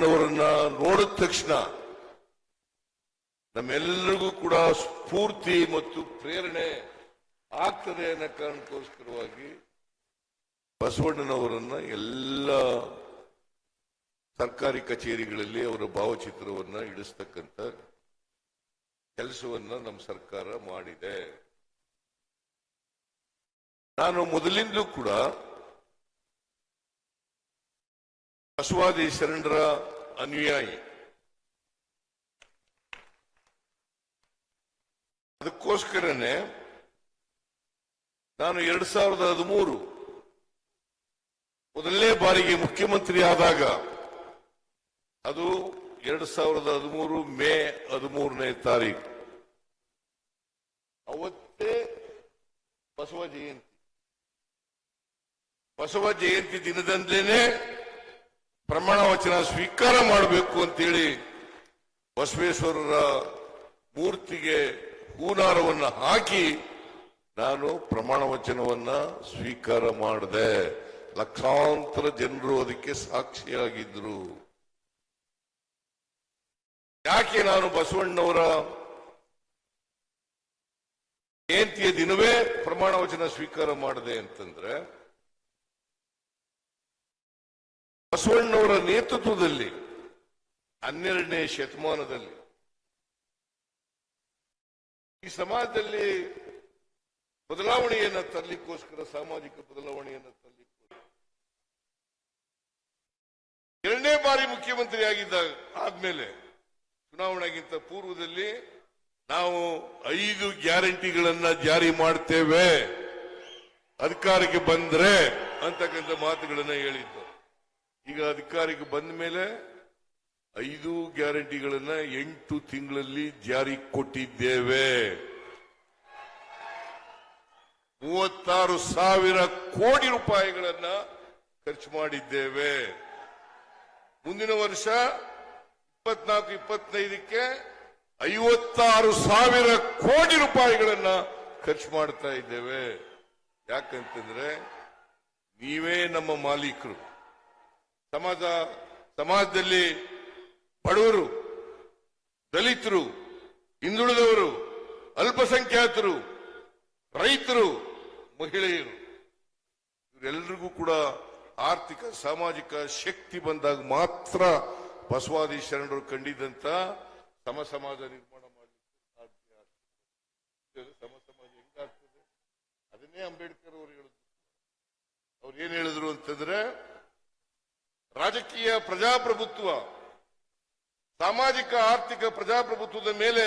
ಬಸವಣ್ಣನವರನ್ನ ನೋಡಿದ ತಕ್ಷಣ ನಮ್ಮೆಲ್ಲರಿಗೂ ಕೂಡ ಸ್ಫೂರ್ತಿ ಮತ್ತು ಪ್ರೇರಣೆ ಆಗ್ತದೆ ಅನ್ನೋ ಕಾರಣಕ್ಕೋಸ್ಕರವಾಗಿ ಬಸವಣ್ಣನವರನ್ನ ಎಲ್ಲ ಸರ್ಕಾರಿ ಕಚೇರಿಗಳಲ್ಲಿ ಅವರ ಭಾವಚಿತ್ರವನ್ನ ಇಡಿಸ್ತಕ್ಕಂಥ ಕೆಲಸವನ್ನ ನಮ್ಮ ಸರ್ಕಾರ ಮಾಡಿದೆ. ನಾನು ಮೊದಲಿಂದಲೂ ಕೂಡ ಬಸವಾದಿ ಶರಣರ ಅನುಯಾಯಿ. ಅದಕ್ಕೋಸ್ಕರನೇ ನಾನು ಎರಡ್ ಸಾವಿರದ ಹದಿಮೂರು ಮೊದಲನೇ ಬಾರಿಗೆ ಮುಖ್ಯಮಂತ್ರಿ ಆದಾಗ ಅದು ಎರಡ್ ಸಾವಿರದ ಹದಿಮೂರು ಮೇ ಹದಿಮೂರನೇ ತಾರೀಕು. ಅವತ್ತೇ ಬಸವ ಜಯಂತಿ. ಬಸವ ಜಯಂತಿ ದಿನದಂದೇನೆ ಪ್ರಮಾಣ ವಚನ ಸ್ವೀಕಾರ ಮಾಡಬೇಕು ಅಂತೇಳಿ ಬಸವೇಶ್ವರರ ಮೂರ್ತಿಗೆ ಹೂನಾರವನ್ನು ಹಾಕಿ ನಾನು ಪ್ರಮಾಣ ವಚನವನ್ನ ಸ್ವೀಕಾರ ಮಾಡಿದೆ. ಲಕ್ಷಾಂತರ ಜನರು ಅದಕ್ಕೆ ಸಾಕ್ಷಿಯಾಗಿದ್ರು. ಯಾಕೆ ನಾನು ಬಸವಣ್ಣವರ ಜಯಂತಿಯ ದಿನವೇ ಪ್ರಮಾಣ ವಚನ ಸ್ವೀಕಾರ ಮಾಡಿದೆ ಅಂತಂದ್ರೆ ಬಸವಣ್ಣವರ ನೇತೃತ್ವದಲ್ಲಿ, ಹನ್ನೆರಡನೇ ಶತಮಾನದಲ್ಲಿ, ಈ ಸಮಾಜದಲ್ಲಿ ಬದಲಾವಣೆಯನ್ನು ತರಲಿಕ್ಕೋಸ್ಕರ, ಸಾಮಾಜಿಕ ಬದಲಾವಣೆಯನ್ನು ತರಲಿಕ್ಕೋಸ್ಕರ. ಎರಡನೇ ಬಾರಿ ಮುಖ್ಯಮಂತ್ರಿ ಆಗಿದ್ದ, ಆದ್ಮೇಲೆ ಚುನಾವಣೆಗಿಂತ ಪೂರ್ವದಲ್ಲಿ ನಾವು ಐದು ಗ್ಯಾರಂಟಿಗಳನ್ನ ಜಾರಿ ಮಾಡ್ತೇವೆ. ಅಧಿಕಾರಕ್ಕೆ ಬಂದ್ರೆ ಅಂತಕ್ಕಂಥ ಮಾತುಗಳನ್ನ ಹೇಳಿದ್ದು. ಈಗ ಅಧಿಕಾರಕ್ಕೆ ಬಂದ ಮೇಲೆ ಐದು ಗ್ಯಾರಂಟಿಗಳನ್ನ ಎಂಟು ತಿಂಗಳಲ್ಲಿ ಜಾರಿ ಕೊಟ್ಟಿದ್ದೇವೆ. ಮೂವತ್ತಾರು ಸಾವಿರ ಕೋಟಿ ರೂಪಾಯಿಗಳನ್ನ ಖರ್ಚು ಮಾಡಿದ್ದೇವೆ. ಮುಂದಿನ ವರ್ಷ ಇಪ್ಪತ್ನಾಲ್ಕು, ಇಪ್ಪತ್ತೈದಕ್ಕೆ ಐವತ್ತಾರು ಸಾವಿರ ಕೋಟಿ ರೂಪಾಯಿಗಳನ್ನ ಖರ್ಚು ಮಾಡ್ತಾ ಇದ್ದೇವೆ. ಯಾಕಂತಂದ್ರೆ ನೀವೇ ನಮ್ಮ ಮಾಲೀಕರು. ಸಮಾಜ, ಸಮಾಜದಲ್ಲಿ ಬಡವರು, ದಲಿತರು, ಹಿಂದುಳಿದವರು, ಅಲ್ಪಸಂಖ್ಯಾತರು, ರೈತರು, ಮಹಿಳೆಯರು ಇವರೆಲ್ಲರಿಗೂ ಕೂಡ ಆರ್ಥಿಕ, ಸಾಮಾಜಿಕ ಶಕ್ತಿ ಬಂದಾಗ ಮಾತ್ರ ಬಸವಾದಿ ಶರಣರು ಕಂಡಿದ್ದಂತ ಸಮ ಸಮಾಜ ನಿರ್ಮಾಣ ಮಾಡಲಿಕ್ಕೆ ಸಾಧ್ಯ. ಸಮ ಸಮಾಜ ಹೆಂಗಾಗ್ತದೆ ಅದನ್ನೇ ಅಂಬೇಡ್ಕರ್ ಅವರು ಹೇಳಿದ್ರು ಅವ್ರು ಏನ್ ಹೇಳಿದ್ರು ಅಂತಂದ್ರೆ ರಾಜಕೀಯ ಪ್ರಜಾಪ್ರಭುತ್ವ, ಸಾಮಾಜಿಕ, ಆರ್ಥಿಕ ಪ್ರಜಾಪ್ರಭುತ್ವದ ಮೇಲೆ,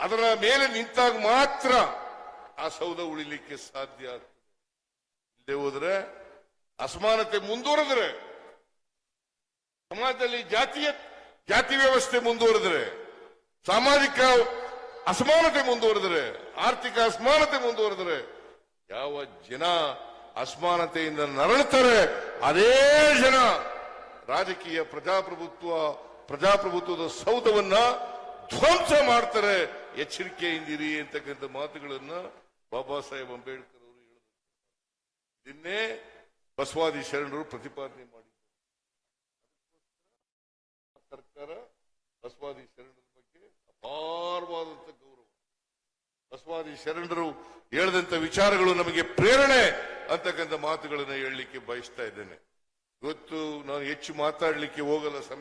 ಅದರ ಮೇಲೆ ನಿಂತಾಗ ಮಾತ್ರ ಆ ಸೌಧ ಉಳಿಲಿಕ್ಕೆ ಸಾಧ್ಯ ಇಲ್ಲದೆ ಹೋದ್ರೆ, ಅಸಮಾನತೆ ಮುಂದುವರೆದ್ರೆ, ಸಮಾಜದಲ್ಲಿ ಜಾತಿಯ, ಜಾತಿ ವ್ಯವಸ್ಥೆ ಮುಂದುವರೆದ್ರೆ, ಸಾಮಾಜಿಕ ಅಸಮಾನತೆ ಮುಂದುವರೆದ್ರೆ, ಆರ್ಥಿಕ ಅಸಮಾನತೆ ಮುಂದುವರೆದ್ರೆ, ಯಾವ ಜನ ಅಸಮಾನತೆಯಿಂದ ನರಳುತ್ತಾರೆ. ಅದೇ ಜನ ರಾಜಕೀಯ ಪ್ರಜಾಪ್ರಭುತ್ವ, ಪ್ರಜಾಪ್ರಭುತ್ವದ ಸೌಧವನ್ನ ಧ್ವಂಸ ಮಾಡ್ತಾರೆ. ಎಚ್ಚರಿಕೆಯಿಂದಿರಿ ಅಂತಕ್ಕಂಥ ಮಾತುಗಳನ್ನ ಬಾಬಾ ಸಾಹೇಬ್ ಅಂಬೇಡ್ಕರ್ ಅವರು ಹೇಳಿದರು. ನಿನ್ನೆ ಬಸವಾದಿ ಶರಣರು ಪ್ರತಿಪಾದನೆ ಮಾಡಿದ್ದಾರೆ ಸರ್ಕಾರ ಬಸವಾದಿ ಶರಣರ ಬಗ್ಗೆ ಅಪಾರವಾದಂತ ಗೌರವ. ಬಸವಾದಿ ಶರಣರು ಹೇಳಿದಂತ ವಿಚಾರಗಳು ನಮಗೆ ಪ್ರೇರಣೆ. ಅಂತಕ್ಕಂಥ ಮಾತುಗಳನ್ನು ಹೇಳಲಿಕ್ಕೆ ಬಯಸ್ತಾ ಇದ್ದೇನೆ. ಇವತ್ತು ನಾನು ಹೆಚ್ಚು ಮಾತಾಡಲಿಕ್ಕೆ ಹೋಗಲ್ಲ ಸಮಯ